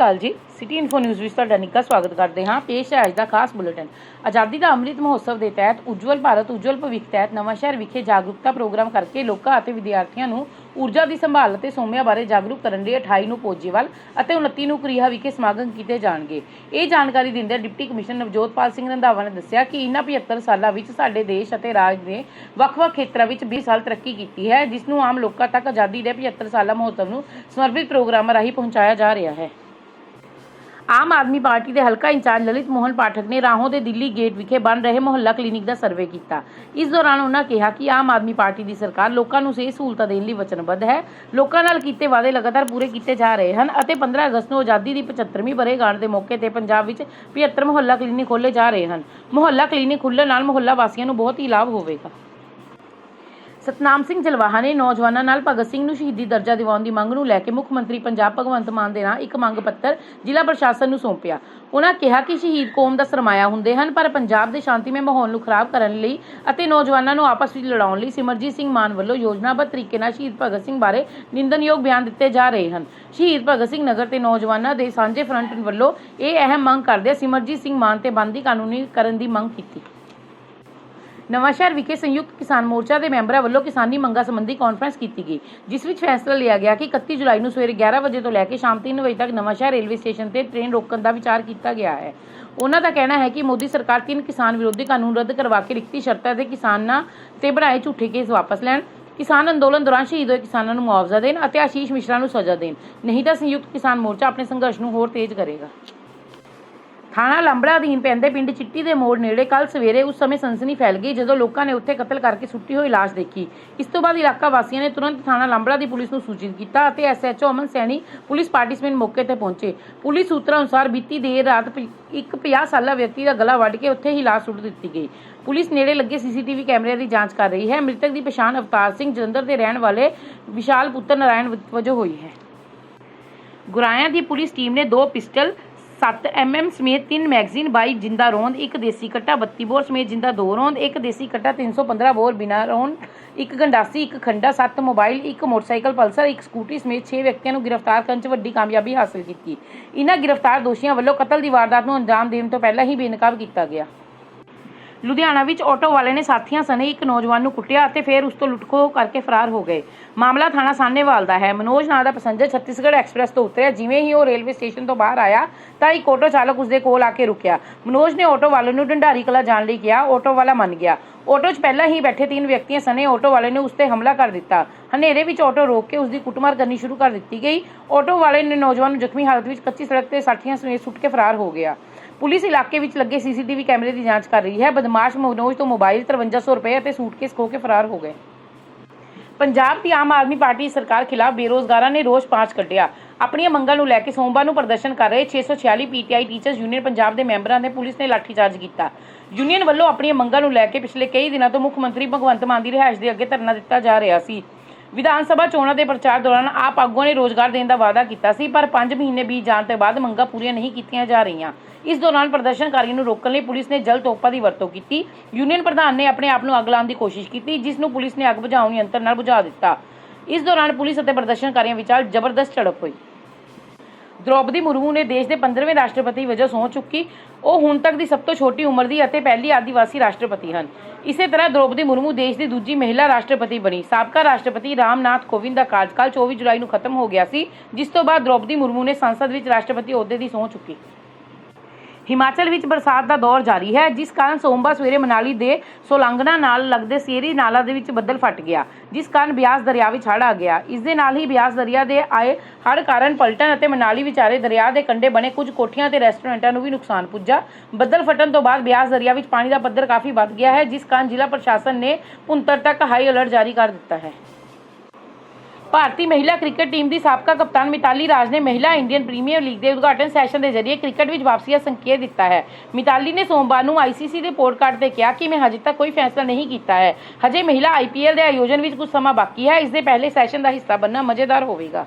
ਅਕਾਲ ਜੀ। City info news ਵਿੱਚ ਤੁਹਾਡਾ ਨਿੱਘਾ ਸਵਾਗਤ ਕਰਦੇ ਹਾਂ। ਪੇਸ਼ ਹੈ ਅੱਜ ਦਾ ਖਾਸ ਬੁਲੇਟਿਨ। ਆਜ਼ਾਦੀ ਦਾ ਅੰਮ੍ਰਿਤ ਮਹੋਤਸਵ ਦੇ ਤਹਿਤ ਉਜਵਲ ਭਾਰਤ, ਉਜਵਲ ਭਵਿੱਖ ਤਹਿਤ ਨਵਾਂਸ਼ਹਿਰ ਵਿਖੇ ਜਾਗਰੂਕਤਾ ਪ੍ਰੋਗਰਾਮ ਕਰਕੇ ਲੋਕਾਂ ਅਤੇ ਵਿਦਿਆਰਥੀਆਂ ਨੂੰ ਊਰਜਾ ਦੀ ਸੰਭਾਲ ਅਤੇ ਸੋਮਿਆਂ ਬਾਰੇ ਜਾਗਰੂਕ ਕਰਨ ਲਈ 28 ਨੂੰ ਪੋਜੀਵਾਲ ਅਤੇ 29 ਨੂੰ ਕਰੀਹਾ ਵਿਖੇ ਸਮਾਗਮ ਕੀਤੇ ਜਾਣਗੇ। ਇਹ ਜਾਣਕਾਰੀ ਦਿੰਦੇ ਡਿਪਟੀ ਕਮਿਸ਼ਨਰ ਨਵਜੋਤਪਾਲ ਸਿੰਘ ਰੰਧਾਵਾ ਨੇ ਦੱਸਿਆ ਕਿ ਇਨ੍ਹਾਂ 75 ਸਾਲਾਂ ਵਿੱਚ ਸਾਡੇ ਦੇਸ਼ ਅਤੇ ਰਾਜ ਨੇ ਵੱਖ-ਵੱਖ ਖੇਤਰਾਂ ਵਿੱਚ 20 ਸਾਲ ਤਰੱਕੀ ਕੀਤੀ ਹੈ, ਜਿਸ ਨੂੰ ਆਮ ਲੋਕਾਂ ਤੱਕ ਆਜ਼ਾਦੀ ਦੇ 75 ਸਾਲਾ ਮਹੋਤਸਵ ਨੂੰ ਸਮਰਪਿਤ ਪ੍ਰੋਗਰਾਮਾਂ ਰਾਹੀਂ ਪਹੁੰਚਾਇਆ ਜਾ ਰਿਹਾ ਹੈ। ਆਮ ਆਦਮੀ ਪਾਰਟੀ ਦੇ ਹਲਕਾ ਇੰਚਾਰਜ ਲਲਿਤ ਮੋਹਨ ਪਾਠਕ ਨੇ ਰਾਹੋਂ ਦੇ ਦਿੱਲੀ ਗੇਟ ਵਿਖੇ ਬਣ ਰਹੇ ਮੁਹੱਲਾ ਕਲੀਨਿਕ ਦਾ ਸਰਵੇ ਕੀਤਾ। ਇਸ ਦੌਰਾਨ ਉਹਨਾਂ ਕਿਹਾ ਕਿ ਆਮ ਆਦਮੀ ਪਾਰਟੀ ਦੀ ਸਰਕਾਰ ਲੋਕਾਂ ਨੂੰ ਸਿਹਤ ਸਹੂਲਤਾਂ ਦੇਣ ਲਈ ਵਚਨਬੱਧ ਹੈ। ਲੋਕਾਂ ਨਾਲ ਕੀਤੇ ਵਾਅਦੇ ਲਗਾਤਾਰ ਪੂਰੇ ਕੀਤੇ ਜਾ ਰਹੇ ਹਨ ਅਤੇ 15 ਅਗਸਤ ਨੂੰ ਆਜ਼ਾਦੀ ਦੀ 75ਵੀਂ ਵਰ੍ਹੇਗਾਂਠ ਦੇ ਮੌਕੇ ਤੇ ਪੰਜਾਬ ਵਿੱਚ 75 ਮੁਹੱਲਾ ਕਲੀਨਿਕ ਖੋਲ੍ਹੇ ਜਾ ਰਹੇ ਹਨ। ਮੁਹੱਲਾ ਕਲੀਨਿਕ ਖੁੱਲ੍ਹਣ ਨਾਲ ਮੁਹੱਲਾ ਵਾਸੀਆਂ ਨੂੰ ਬਹੁਤ ਹੀ ਲਾਭ ਹੋਵੇਗਾ। ਸਤਨਾਮ ਸਿੰਘ ਜਲਵਾਹਾ ਨੇ ਨੌਜਵਾਨਾਂ ਨਾਲ ਭਗਤ ਸਿੰਘ ਨੂੰ ਸ਼ਹੀਦੀ ਦਰਜਾ ਦਿਵਾਉਣ ਦੀ ਮੰਗ ਨੂੰ ਲੈ ਕੇ ਮੁੱਖ ਮੰਤਰੀ ਪੰਜਾਬ ਭਗਵੰਤ ਮਾਨ ਦੇ ਨਾਂ ਇੱਕ ਮੰਗ ਪੱਤਰ ਜ਼ਿਲ੍ਹਾ ਪ੍ਰਸ਼ਾਸਨ ਨੂੰ ਸੌਂਪਿਆ। ਉਹਨਾਂ ਕਿਹਾ ਕਿ ਸ਼ਹੀਦ ਕੌਮ ਦਾ ਸਰਮਾਇਆ ਹੁੰਦੇ ਹਨ, ਪਰ ਪੰਜਾਬ ਦੇ ਸ਼ਾਂਤੀਮਈ ਮਾਹੌਲ ਨੂੰ ਖਰਾਬ ਕਰਨ ਲਈ ਅਤੇ ਨੌਜਵਾਨਾਂ ਨੂੰ ਆਪਸ ਵਿੱਚ ਲੜਾਉਣ ਲਈ ਸਿਮਰਜੀਤ ਸਿੰਘ ਮਾਨ ਵੱਲੋਂ ਯੋਜਨਾਬੱਧ ਤਰੀਕੇ ਨਾਲ ਸ਼ਹੀਦ ਭਗਤ ਸਿੰਘ ਬਾਰੇ ਨਿੰਦਨਯੋਗ ਬਿਆਨ ਦਿੱਤੇ ਜਾ ਰਹੇ ਹਨ। ਸ਼ਹੀਦ ਭਗਤ ਸਿੰਘ ਨਗਰ ਤੇ ਨੌਜਵਾਨਾਂ ਦੇ ਸਾਂਝੇ ਫਰੰਟ ਵੱਲੋਂ ਇਹ ਅਹਿਮ ਮੰਗ ਕਰਦੇ ਸਿਮਰਜੀਤ ਸਿੰਘ ਮਾਨ ਤੇ ਬੰਦੀ ਕਾਨੂੰਨੀ ਕਰਨ ਦੀ ਮੰਗ ਕੀਤੀ। ਨਵਾਂਸ਼ਹਿਰ ਵਿਖੇ ਸੰਯੁਕਤ ਕਿਸਾਨ ਮੋਰਚਾ ਦੇ ਮੈਂਬਰਾਂ ਵੱਲੋਂ ਕਿਸਾਨੀ ਮੰਗਾਂ ਸੰਬੰਧੀ ਕਾਨਫਰੰਸ ਕੀਤੀ ਗਈ, ਜਿਸ ਵਿੱਚ ਫੈਸਲਾ ਲਿਆ ਗਿਆ ਕਿ 31 ਜੁਲਾਈ ਨੂੰ ਸਵੇਰੇ 11 ਵਜੇ ਤੋਂ ਲੈ ਕੇ ਸ਼ਾਮ 3 ਵਜੇ ਤੱਕ ਨਵਾਂਸ਼ਹਿਰ ਰੇਲਵੇ ਸਟੇਸ਼ਨ ਤੇ ਟ੍ਰੇਨ ਰੋਕਣ ਦਾ ਵਿਚਾਰ ਕੀਤਾ ਗਿਆ ਹੈ। ਉਹਨਾਂ ਦਾ ਕਹਿਣਾ ਹੈ ਕਿ ਮੋਦੀ ਸਰਕਾਰ ਤਿੰਨ ਕਿਸਾਨ ਵਿਰੋਧੀ ਕਾਨੂੰਨ ਰੱਦ ਕਰਵਾ ਕੇ ਲਿਖਤੀ ਸ਼ਰਤਾਂ ਤੇ ਕਿਸਾਨਾਂ ਤੇ ਬਣਾਏ ਝੂਠੇ ਕੇਸ ਵਾਪਸ ਲੈਣ, ਕਿਸਾਨ ਅੰਦੋਲਨ ਦੌਰਾਨ ਸ਼ਹੀਦ ਹੋਏ ਕਿਸਾਨਾਂ ਨੂੰ ਮੁਆਵਜ਼ਾ ਦੇਣ ਅਤੇ ਆਸ਼ੀਸ਼ ਮਿਸ਼ਰਾ ਨੂੰ ਸਜ਼ਾ ਦੇਣ। ਨਹੀਂ ਤਾਂ ਸੰਯੁਕਤ ਕਿਸਾਨ ਮੋਰਚਾ ਆਪਣੇ ਸੰਘਰਸ਼ ਨੂੰ ਹੋਰ ਤੇਜ਼ ਕਰੇਗਾ। ਥਾਣਾ ਲੰਬੜਾ ਅਧੀਨ ਪੈਂਦੇ ਪਿੰਡ ਚਿੱਟੀ ਦੇ ਮੋੜ ਨੇੜੇ ਕੱਲ ਸਵੇਰੇ ਉਸ ਸਮੇਂ ਸਨਸਨੀ ਫੈਲ ਗਈ ਜਦੋਂ ਲੋਕਾਂ ਨੇ ਉੱਥੇ ਕਤਲ ਕਰਕੇ ਸੁੱਟੀ ਹੋਈ ਲਾਸ਼ ਦੇਖੀ। ਇਸ ਤੋਂ ਬਾਅਦ ਇਲਾਕਾ ਵਾਸੀਆਂ ਨੇ ਤੁਰੰਤ ਥਾਣਾ ਲੰਬੜਾ ਦੀ ਪੁਲਿਸ ਨੂੰ ਸੂਚਿਤ ਕੀਤਾ ਅਤੇ SHO Aman Saini police participant ਮੌਕੇ ਤੇ ਪਹੁੰਚੇ। ਪੁਲਿਸ ਸੂਤਰਾਂ ਅਨੁਸਾਰ ਬੀਤੀ ਦੇਰ ਰਾਤ ਇੱਕ 50 ਸਾਲਾ ਵਿਅਕਤੀ ਦਾ ਗਲਾ ਵੱਢ ਕੇ ਉੱਥੇ ਹੀ ਲਾਸ਼ ਸੁੱਟ ਦਿੱਤੀ ਗਈ। ਪੁਲਿਸ ਨੇੜੇ ਲੱਗੇ ਸੀਸੀਟੀਵੀ ਕੈਮਰਿਆਂ ਦੀ ਜਾਂਚ ਕਰ ਰਹੀ ਹੈ। ਮ੍ਰਿਤਕ ਦੀ ਪਛਾਣ ਅਵਤਾਰ ਸਿੰਘ ਜਲੰਧਰ ਦੇ ਰਹਿਣ ਵਾਲੇ ਵਿਸ਼ਾਲ ਪੁੱਤਰ ਨਾਰਾਇਣ ਵਜੋਂ ਹੋਈ ਹੈ। ਗੁਰਾਇਆਂ ਦੀ ਪੁਲਿਸ ਟੀਮ ਨੇ ਦੋ ਪਿਸਟਲ 7 ਐਮਐਮ ਸਮੇਤ ਤਿੰਨ ਮੈਗਜ਼ੀਨ 22 ਜਿੰਦਾ ਰੋਂਦ, ਇੱਕ ਦੇਸੀ ਕੱਟਾ 32 ਬੋਰ ਸਮੇਤ ਜਿੰਦਾ ਦੋ ਰੋਂਦ, ਇੱਕ ਦੇਸੀ ਕੱਟਾ 315 ਬੋਰ ਬਿਨਾ ਰੋਂਦ, ਇੱਕ ਗੰਡਾਸੀ, ਇੱਕ ਖੰਡਾ 7 ਮੋਬਾਈਲ, ਇੱਕ ਮੋਟਰਸਾਈਕਲ ਪਲਸਰ, ਇੱਕ ਸਕੂਟੀ ਸਮੇਤ 6 ਵਿਅਕਤੀਆਂ ਨੂੰ ਗ੍ਰਿਫਤਾਰ ਕਰਨ 'ਚ ਵੱਡੀ ਕਾਮਯਾਬੀ ਹਾਸਲ ਕੀਤੀ। ਇਹਨਾਂ ਗ੍ਰਿਫਤਾਰ ਦੋਸ਼ੀਆਂ ਵੱਲੋਂ ਕਤਲ ਦੀ ਵਾਰਦਾਤ ਨੂੰ ਅੰਜਾਮ ਦੇਣ ਤੋਂ ਪਹਿਲਾਂ ਹੀ ਬੇਨਕਾਬ ਕੀਤਾ ਗਿਆ। ਲੁਧਿਆਣਾ ਵਿੱਚ ਆਟੋ ਵਾਲੇ ਨੇ ਸਾਥੀਆਂ ਸਣੇ ਇੱਕ ਨੌਜਵਾਨ ਨੂੰ ਕੁੱਟਿਆ ਅਤੇ ਫਿਰ ਉਸ ਤੋਂ ਲੁੱਟਖੋ ਕਰਕੇ ਫਰਾਰ ਹੋ ਗਏ। ਮਾਮਲਾ ਥਾਣਾ ਸਾਹਨੇਵਾਲ ਦਾ ਹੈ। ਮਨੋਜ ਨਾਂ ਦਾ ਪੈਸੇਂਜਰ ਛੱਤੀਸਗੜ੍ਹ ਐਕਸਪ੍ਰੈਸ ਤੋਂ ਉਤਰਿਆ। ਜਿਵੇਂ ਹੀ ਉਹ ਰੇਲਵੇ ਸਟੇਸ਼ਨ ਤੋਂ ਬਾਹਰ ਆਇਆ, ਤਾਂ ਇੱਕ ਆਟੋ ਚਾਲਕ ਉਸ ਦੇ ਕੋਲ ਆ ਕੇ ਰੁਕਿਆ। ਮਨੋਜ ਨੇ ਆਟੋ ਵਾਲੇ ਨੂੰ ਢੰਡਾਰੀ ਕਲਾ ਜਾਣ ਲਈ ਕਿਹਾ। ਆਟੋ ਵਾਲਾ ਮੰਨ ਗਿਆ। ਆਟੋ 'ਚ ਪਹਿਲਾਂ ਹੀ ਬੈਠੇ ਤਿੰਨ ਵਿਅਕਤੀਆਂ ਸਣੇ ਆਟੋ ਵਾਲੇ ਨੇ ਉਸ ਤੇ ਹਮਲਾ ਕਰ ਦਿੱਤਾ। ਹਨੇਰੇ ਵਿੱਚ ਆਟੋ ਰੋਕ ਕੇ ਉਸ ਦੀ ਕੁੱਟਮਾਰ ਕਰਨੀ ਸ਼ੁਰੂ ਕਰ ਦਿੱਤੀ ਗਈ। ਆਟੋ ਵਾਲੇ ਨੇ ਨੌਜਵਾਨ ਨੂੰ ਜ਼ਖਮੀ ਹਾਲਤ ਵਿੱਚ ਕੱਚੀ ਸੜਕ ਤੇ ਸਾਥੀਆਂ ਸਮੇਤ ਸੁੱਟ ਕੇ ਫਰਾਰ ਹੋ ਗਿਆ। ਪੁਲਿਸ ਇਲਾਕੇ ਵਿੱਚ ਲੱਗੇ ਸੀਸੀਟੀਵੀ ਕੈਮਰੇ ਦੀ ਜਾਂਚ ਕਰ ਰਹੀ ਹੈ। ਬਦਮਾਸ਼ ਮਨੋਜ ਤੋਂ ਮੋਬਾਈਲ 5300 ਰੁਪਏ ਅਤੇ ਸੂਟਕੇਸ ਖੋਹ ਕੇ ਫਰਾਰ ਹੋ ਗਏ। ਪੰਜਾਬ ਦੀ ਆਮ ਆਦਮੀ ਪਾਰਟੀ ਸਰਕਾਰ ਖਿਲਾਫ ਬੇਰੋਜ਼ਗਾਰਾਂ ਨੇ ਰੋਸ ਪਾਂਚ ਕੱਢਿਆ। ਆਪਣੀਆਂ ਮੰਗਾਂ ਨੂੰ ਲੈ ਕੇ ਸੋਮਵਾਰ ਨੂੰ ਪ੍ਰਦਰਸ਼ਨ ਕਰ ਰਹੇ 646 ਪੀਟੀਆਈ ਟੀਚਰਸ ਯੂਨੀਅਨ ਪੰਜਾਬ ਦੇ ਮੈਂਬਰਾਂ ਨੇ ਪੁਲਿਸ ਨੇ ਲਾਠੀਚਾਰਜ ਕੀਤਾ। ਯੂਨੀਅਨ ਵੱਲੋਂ ਆਪਣੀਆਂ ਮੰਗਾਂ ਨੂੰ ਲੈ ਕੇ ਪਿਛਲੇ ਕਈ ਦਿਨਾਂ ਤੋਂ ਮੁੱਖ ਮੰਤਰੀ ਭਗਵੰਤ ਮਾਨ ਦੀ ਰਿਹਾਇਸ਼ ਦੇ ਅੱਗੇ ਧਰਨਾ ਦਿੱਤਾ ਜਾ ਰਿਹਾ ਸੀ। ਵਿਧਾਨ ਸਭਾ ਚੋਣਾਂ ਦੇ ਪ੍ਰਚਾਰ ਦੌਰਾਨ ਆਪ ਆਗੂਆਂ ਨੇ ਰੋਜ਼ਗਾਰ ਦੇਣ ਦਾ ਵਾਅਦਾ ਕੀਤਾ ਸੀ, ਪਰ 5 ਮਹੀਨੇ ਬੀਤ ਜਾਣ ਤੋਂ ਬਾਅਦ ਮੰਗਾਂ ਪੂਰੀਆਂ ਨਹੀਂ ਕੀਤੀਆਂ ਜਾ ਰਹੀਆਂ। ਇਸ ਦੌਰਾਨ ਪ੍ਰਦਰਸ਼ਨਕਾਰੀਆਂ ਨੂੰ ਰੋਕਣ ਲਈ ਪੁਲਿਸ ਨੇ ਜਲ ਤੋਪਾਂ ਦੀ ਵਰਤੋਂ ਕੀਤੀ। ਯੂਨੀਅਨ ਪ੍ਰਧਾਨ ਨੇ ਆਪਣੇ ਆਪ ਨੂੰ ਅੱਗ ਲਾਉਣ ਦੀ ਕੋਸ਼ਿਸ਼ ਕੀਤੀ, ਜਿਸ ਨੂੰ ਪੁਲਿਸ ਨੇ ਅੱਗ ਬੁਝਾਉਣ ਯੰਤਰ ਨਾਲ ਬੁਝਾ ਦਿੱਤਾ। ਇਸ ਦੌਰਾਨ ਪੁਲਿਸ ਅਤੇ ਪ੍ਰਦਰਸ਼ਨਕਾਰੀਆਂ ਵਿਚਾਲ ਜ਼ਬਰਦਸਤ ਝੜਪ ਹੋਈ। ਦ੍ਰੋਪਦੀ ਮੁਰਮੂ ਨੇ ਦੇਸ਼ ਦੇ 15ਵੇਂ ਰਾਸ਼ਟਰਪਤੀ ਵਜੋਂ ਸਹੁੰ ਚੁੱਕੀ। ਉਹ ਹੁਣ ਤੱਕ ਦੀ ਸਭ ਤੋਂ ਛੋਟੀ ਉਮਰ ਦੀ ਅਤੇ ਪਹਿਲੀ ਆਦੀਵਾਸੀ ਰਾਸ਼ਟਰਪਤੀ ਹਨ। ਇਸੇ ਤਰ੍ਹਾਂ ਦ੍ਰੋਪਦੀ ਮੁਰਮੂ ਦੇਸ਼ ਦੀ ਦੂਜੀ ਮਹਿਲਾ ਰਾਸ਼ਟਰਪਤੀ ਬਣੀ। ਸਾਬਕਾ ਰਾਸ਼ਟਰਪਤੀ ਰਾਮਨਾਥ ਕੋਵਿੰਦ ਦਾ ਕਾਰਜਕਾਲ 24 ਜੁਲਾਈ ਨੂੰ ਖਤਮ ਹੋ ਗਿਆ ਸੀ, ਜਿਸ ਤੋਂ ਬਾਅਦ ਦ੍ਰੋਪਦੀ ਮੁਰਮੂ ਨੇ ਸੰਸਦ ਵਿੱਚ ਰਾਸ਼ਟਰਪਤੀ ਅਹੁਦੇ ਦੀ ਸਹੁੰ ਚੁੱਕੀ। ਹਿਮਾਚਲ ਵਿੱਚ ਬਰਸਾਤ ਦਾ ਦੌਰ ਜਾਰੀ ਹੈ, ਜਿਸ ਕਾਰਨ ਸੋਮਵਾਰ ਸਵੇਰੇ ਮਨਾਲੀ ਦੇ ਸੋਲੰਗਨਾ ਨਾਲ ਲੱਗਦੇ ਸੇਰੀ ਨਾਲਾ ਦੇ ਵਿੱਚ ਬੱਦਲ ਫਟ ਗਿਆ, ਜਿਸ ਕਾਰਨ ਬਿਆਸ ਦਰਿਆ ਵਿੱਚ ਹੜ੍ਹ ਆ ਗਿਆ। ਇਸ ਦੇ ਨਾਲ ਹੀ ਬਿਆਸ ਦਰਿਆ ਦੇ ਆਏ ਹੜ੍ਹ ਕਾਰਨ ਪਲਟਨ ਅਤੇ ਮਨਾਲੀ ਵਿਚਾਰੇ ਦਰਿਆ ਦੇ ਕੰਢੇ ਬਣੇ ਕੁਝ ਕੋਠੀਆਂ ਤੇ ਰੈਸਟੋਰੈਂਟਾਂ ਨੂੰ ਵੀ ਨੁਕਸਾਨ ਪੁੱਜਾ। ਬੱਦਲ ਫਟਣ ਤੋਂ ਬਾਅਦ ਬਿਆਸ ਦਰਿਆ ਵਿੱਚ ਪਾਣੀ ਦਾ ਪੱਧਰ ਕਾਫੀ ਵੱਧ ਗਿਆ ਹੈ, ਜਿਸ ਕਾਰਨ ਜ਼ਿਲ੍ਹਾ ਪ੍ਰਸ਼ਾਸਨ ਨੇ ਭੁੰਤਰ ਤੱਕ ਹਾਈ ਅਲਰਟ ਜਾਰੀ ਕਰ ਦਿੱਤਾ ਹੈ। ਭਾਰਤੀ ਮਹਿਲਾ ਕ੍ਰਿਕਟ ਟੀਮ ਦੀ ਸਾਬਕਾ ਕਪਤਾਨ ਮਿਤਾਲੀ ਰਾਜ ਨੇ ਮਹਿਲਾ ਇੰਡੀਅਨ ਪ੍ਰੀਮੀਅਰ ਲੀਗ ਦੇ ਉਦਘਾਟਨ ਸੈਸ਼ਨ ਦੇ ਜ਼ਰੀਏ ਕ੍ਰਿਕਟ ਵਿੱਚ ਵਾਪਸੀ ਦਾ ਸੰਕੇਤ ਦਿੱਤਾ ਹੈ। ਮਿਤਾਲੀ ਨੇ ਸੋਮਵਾਰ ਨੂੰ ਆਈਸੀਸੀ ਦੇ ਪੋਡਕਾਸਟ ਤੇ ਕਿਹਾ ਕਿ ਮੈਂ ਹਜੇ ਤੱਕ ਕੋਈ ਫੈਸਲਾ ਨਹੀਂ ਕੀਤਾ ਹੈ। ਹਜੇ ਮਹਿਲਾ ਆਈਪੀਐਲ ਦੇ ਆਯੋਜਨ ਵਿੱਚ ਕੁਝ ਸਮਾਂ ਬਾਕੀ ਹੈ। ਇਸ ਦੇ ਪਹਿਲੇ ਸੈਸ਼ਨ ਦਾ ਹਿੱਸਾ ਬਣਨਾ ਮਜ਼ੇਦਾਰ ਹੋਵੇਗਾ।